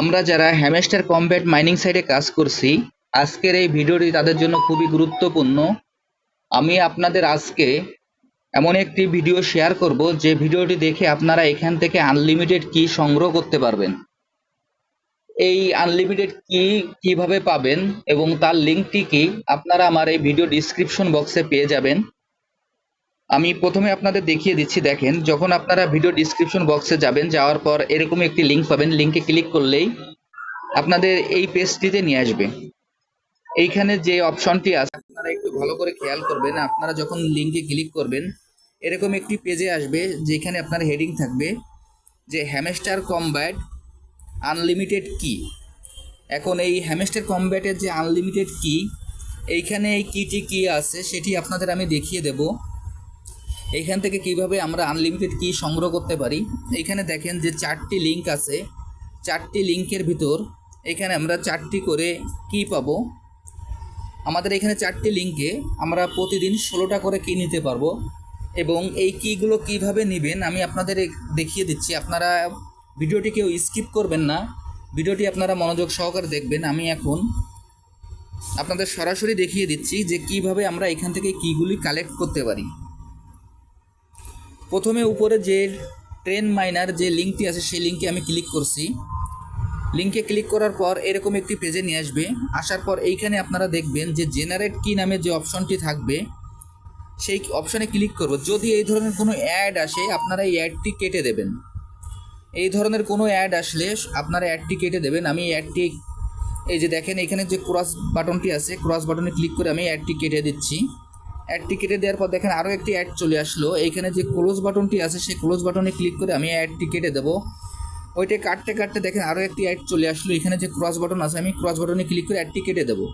আমরা যারা hamster combat mining সাইটে কাজ করছি, আজকের এই ভিডিওটি তাদের জন্য খুবই গুরুত্বপূর্ণ। আমি আপনাদের আজকে এমন একটি ভিডিও শেয়ার করব যে ভিডিওটি দেখে আপনারা এখান থেকে আনলিমিটেড কি সংগ্রহ করতে পারবেন। এই আনলিমিটেড কি কীভাবে পাবেন এবং তার লিঙ্কটি কি, আপনারা আমার এই ভিডিও ডিসক্রিপশন বক্সে পেয়ে যাবেন। আমি প্রথমে আপনাদের দেখিয়ে দিচ্ছি, দেখেন, যখন আপনারা ভিডিও ডিসক্রিপশন বক্সে যাবেন, যাওয়ার পর এরকম একটি লিঙ্ক পাবেন। লিঙ্কে ক্লিক করলেই আপনাদের এই পেজটিতে নিয়ে আসবে। এইখানে যে অপশনটি আছে, আপনারা একটু ভালো করে খেয়াল করবেন। আপনারা যখন লিঙ্কে ক্লিক করবেন, এরকম একটি পেজে আসবে, যেখানে আপনার হেডিং থাকবে যে হ্যামেস্টার কমব্যাট আনলিমিটেড কি এখন এই হ্যামস্টার কমব্যাটের যে আনলিমিটেড কি এইখানে এই কিটি কি আছে, সেটি আপনাদের আমি দেখিয়ে দেবো। এইখান থেকে কীভাবে আমরা আনলিমিটেড কি সংগ্রহ করতে পারি? এইখানে দেখেন যে চারটি লিঙ্ক আছে। চারটি লিঙ্কের ভিতর এখানে আমরা চারটি করে কি পাবো। আমাদের এখানে চারটি লিঙ্কে আমরা প্রতিদিন ষোলোটা করে কি নিতে পারব। এবং এই কিগুলো কীভাবে নেবেন আমি আপনাদের দেখিয়ে দিচ্ছি। আপনারা ভিডিওটি কেউ স্কিপ করবেন না। ভিডিওটি আপনারা মনোযোগ সহকারে দেখবেন। আমি এখন আপনাদের সরাসরি দেখিয়ে দিচ্ছি যে কীভাবে আমরা এখান থেকে কিগুলি কালেক্ট করতে পারি। প্রথমে উপরে যে ট্রেন মাইনার যে লিঙ্কটি আছে, সেই লিঙ্কে আমি ক্লিক করছি। লিঙ্কে ক্লিক করার পর এরকম একটি পেজে নিয়ে আসবে। আসার পর এইখানে আপনারা দেখবেন যে জেনারেট কি নামে যে অপশনটি থাকবে, সেই অপশনে ক্লিক করব। যদি এই ধরনের কোনো অ্যাড আসে, আপনারা এই অ্যাডটি কেটে দেবেন। এই ধরনের কোনো অ্যাড আসলে আপনারা অ্যাডটি কেটে দেবেন। আমি অ্যাডটি এই যে দেখেন, এখানে যে ক্রস বাটনটি আছে ক্রস বাটনে ক্লিক করে আমি অ্যাডটি কেটে দিচ্ছি। অ্যাডটি কেটে দেওয়ার পর দেখেন আরও একটি অ্যাড চলে আসলো। এইখানে যে ক্লোজ বাটনটি আছে, সেই ক্লোজ বাটনে ক্লিক করে আমি অ্যাডটি কেটে দেবো। ওইটা কাটতে কাটতে দেখেন আরও একটি অ্যাড চলে আসলো। এখানে যে ক্রস বাটন আছে, আমি ক্রস বাটনে ক্লিক করে অ্যাডটি কেটে দেবো।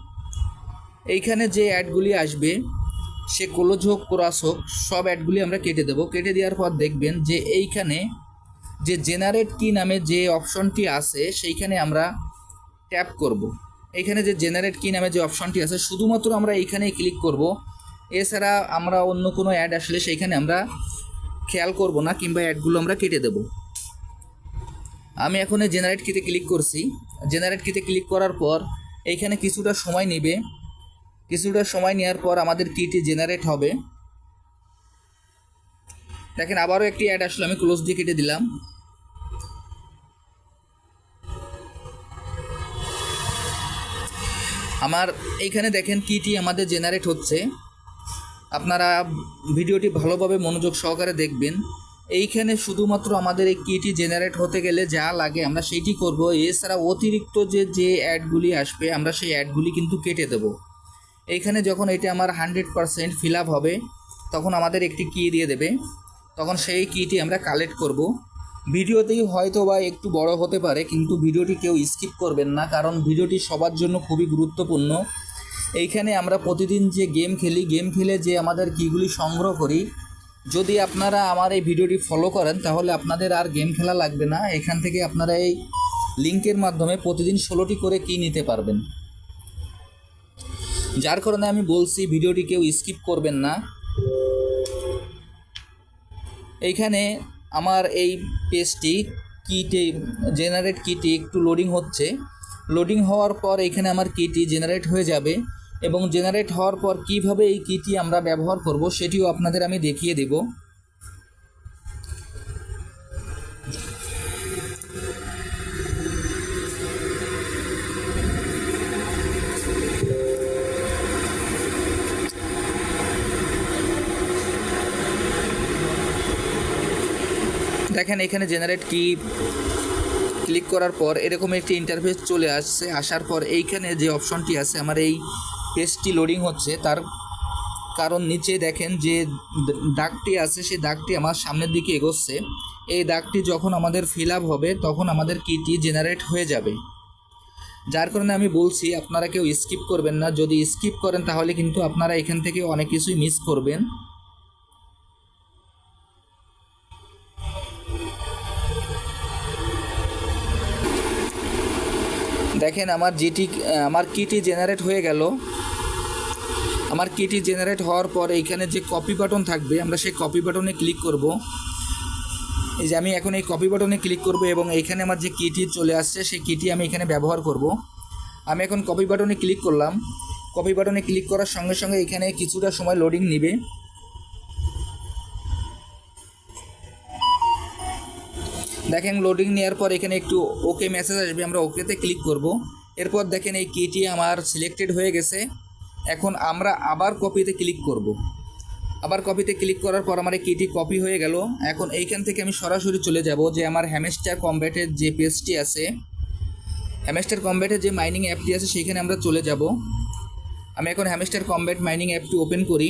এইখানে যে অ্যাডগুলি আসবে, সে ক্লোজ হোক ক্রস হোক, সব অ্যাডগুলি আমরা কেটে দেবো। কেটে দেওয়ার পর দেখবেন যে এইখানে যে জেনারেট কি নামে যে অপশনটি আছে, সেইখানে আমরা ট্যাপ করব। এইখানে যে জেনারেট কি নামে যে অপশনটি আছে, শুধুমাত্র আমরা এইখানেই ক্লিক করব। এছাড়া আমরা অন্য কোনো অ্যাড আসলে সেইখানে আমরা খেয়াল করব না, কিংবা অ্যাডগুলো আমরা কেটে দেব। আমি এখন জেনারেট কিতে ক্লিক করছি। জেনারেট কিতে ক্লিক করার পর এইখানে কিছুটা সময় নেবে। কিছুটা সময় নেওয়ার পর আমাদের কিটি জেনারেট হবে। দেখেন, আবারও একটি অ্যাড আসলো, আমি ক্লোজ দিয়ে কেটে দিলাম। আমার এইখানে দেখেন কিটি আমাদের জেনারেট হচ্ছে। আপনারা ভিডিওটি ভালোভাবে মনোযোগ সহকারে দেখবেন। এইখানে শুধুমাত্র আমাদের এই কিটি জেনারেট হতে গেলে যা লাগে আমরা সেইটি করব। এছাড়া অতিরিক্ত যে যে অ্যাডগুলি আসবে, আমরা সেই অ্যাডগুলি কিন্তু কেটে দেব। এইখানে যখন এটা আমার হান্ড্রেড পারসেন্ট ফিল হবে, তখন আমাদের একটি কি দিয়ে দেবে। তখন সেই কিটি আমরা কালেক্ট করব। ভিডিওতেই হয়তো বা একটু বড় হতে পারে, কিন্তু ভিডিওটি কেউ স্কিপ করবেন না, কারণ ভিডিওটি সবার জন্য খুবই গুরুত্বপূর্ণ। এইখানে আমরা প্রতিদিন যে গেম খেলি, গেম খেলে যে আমাদের কিগুলি সংগ্রহ করি, যদি আপনারা আমার এই ভিডিওটি ফলো করেন, তাহলে আপনাদের আর গেম খেলা লাগবে না। এখান থেকে আপনারা এই লিঙ্কের মাধ্যমে প্রতিদিন ষোলোটি করে কি নিতে পারবেন। যার কারণে আমি বলছি, ভিডিওটি কেউ স্কিপ করবেন না। এইখানে আমার এই পেজটি কিটে জেনারেট কিটি একটু লোডিং হচ্ছে। লোডিং হওয়ার পর এখানে আমার কিটি জেনারেট হয়ে যাবে। এবং জেনারেট হওয়ার পর কীভাবে এই কিটি আমরা ব্যবহার করব সেটিও আপনাদের আমি দেখিয়ে দেব। দেখেন এখানে জেনারেট কি ক্লিক করার পর এরকম একটি ইন্টারফেস চলে আসছে, আসার পর এইখানে যে অপশনটি আছে, আমার এই পেজটি লোডিং হচ্ছে, তার কারণ নিচে দেখেন যে দাগটি আছে, সেই দাগটি আমার সামনের দিকে এগোচ্ছে। এই দাগটি যখন আমাদের ফিল হবে, তখন আমাদের কিটি জেনারেট হয়ে যাবে। যার কারণে আমি বলছি, আপনারা কেউ স্কিপ করবেন না। যদি স্কিপ করেন, তাহলে কিন্তু আপনারা এখান থেকে অনেক কিছুই মিস করবেন। দেখেন, আমার জিটি আমার কিটি জেনারেট হয়ে গেল। আমার কিটি জেনারেট হওয়ার পর এইখানে যে কপি বাটন থাকবে, আমরা সেই কপি বাটনে ক্লিক করব। এই যে আমি এখন এই কপি বাটনে ক্লিক করব এবং এইখানে আমার যে কিটি চলে আসছে, সেই কিটি আমি এখানে ব্যবহার করব। আমি এখন কপি বাটনে ক্লিক করলাম। কপি বাটনে ক্লিক করার সঙ্গে সঙ্গে এখানে কিছুটা সময় লোডিং নেবে। দেখেন লোডিং নেওয়ার পর এখানে একটু ওকে মেসেজ আসবে, আমরা ওকেতে ক্লিক করব। এরপর দেখেন এই কিটি আমার সিলেক্টেড হয়ে গেছে। এখন আমরা আবার কপিতে ক্লিক করব। আবার কপিতে ক্লিক করার পর আমার কিটি কপি হয়ে গেল। এখন এইখান থেকে আমি সরাসরি চলে যাব যে আমার হ্যামেস্টার কম্ব্যাটের যে পেজটি আছে হ্যামেস্টার কম্ব্যাটের যে মাইনিং অ্যাপটি আছে, সেইখানে আমরা চলে যাব। আমি এখন হ্যামেস্টার কম্ব্যাট মাইনিং অ্যাপটি ওপেন করি।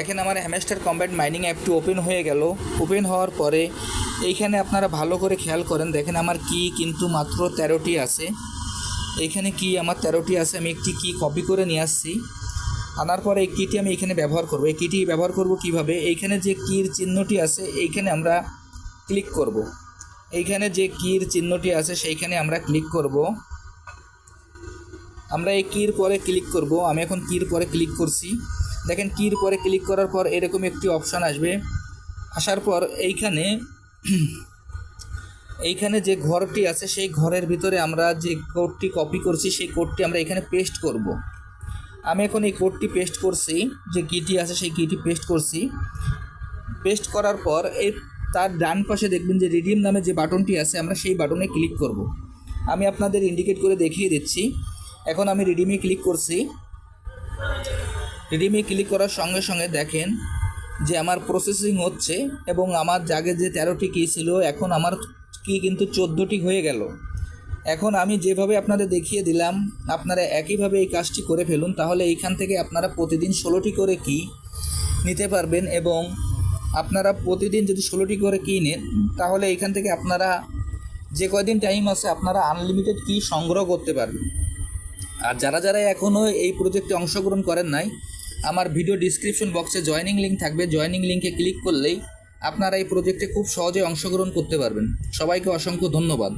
দেখেন আমার হ্যামেস্টার কম্ব্যাট মাইনিং অ্যাপটি ওপেন হয়ে গেল। ওপেন হওয়ার পরে এইখানে আপনারা ভালো করে খেয়াল করেন, দেখেন আমার কি কিন্তু মাত্র তেরোটি আছে। এইখানে কি আমার তেরোটি আছে, আমি একটি কি কপি করে নিয়ে আসছি। আনার পরে এই কিটি আমি এখানে ব্যবহার করব। এই কিটি ব্যবহার করব কীভাবে? এইখানে যে কির চিহ্নটি আছে, এইখানে আমরা ক্লিক করব। এইখানে যে কির চিহ্নটি আছে, সেইখানে আমরা ক্লিক করব। আমরা এই কির পরে ক্লিক করব। আমি এখন কির পরে ক্লিক করছি। দেখেন কির পরে ক্লিক করার পর এরকম একটি অপশান আসবে আসার পর এইখানে এইখানে যে ঘরটি আছে, সেই ঘরের ভিতরে আমরা যে কোডটি কপি করছি, সেই কোডটি আমরা এখানে পেস্ট করব। আমি এখন এই কোডটি পেস্ট করছি, যে কিটি আছে, সেই কিটি পেস্ট করছি পেস্ট করার পর এই তার ডান পাশে দেখবেন যে রিডিম নামে যে বাটনটি আছে, আমরা সেই বাটনে ক্লিক করব। আমি আপনাদের ইন্ডিকেট করে দেখিয়ে দিচ্ছি এখন আমি রিডিমে ক্লিক করছি রিডিমে ক্লিক করার সঙ্গে সঙ্গে দেখেন যে আমার প্রসেসিং হচ্ছে এবং আমার জাগে যে তেরোটি কী ছিল, এখন আমার কি কিন্তু চোদ্দোটি হয়ে গেল। এখন আমি যেভাবে আপনাদের দেখিয়ে দিলাম, আপনারা একইভাবে এই কাজটি করে ফেলুন, তাহলে এইখান থেকে আপনারা প্রতিদিন ষোলোটি করে কি নিতে পারবেন এবং আপনারা প্রতিদিন যদি ষোলোটি করে কি নেন, তাহলে এইখান থেকে আপনারা যে কয়দিন টাইম আছে, আপনারা আনলিমিটেড কি সংগ্রহ করতে পারবেন। আর যারা যারা এখনও এই প্রজেক্টে অংশগ্রহণ করেন নাই আমার ভিডিও ডিসক্রিপশন বক্সে জয়নিং লিঙ্ক থাকবে। জয়নিং লিঙ্কে ক্লিক করলেই আপনারা এই প্রজেক্টে খুব সহজে অংশগ্রহণ করতে পারবেন। সবাইকে অসংখ্য ধন্যবাদ।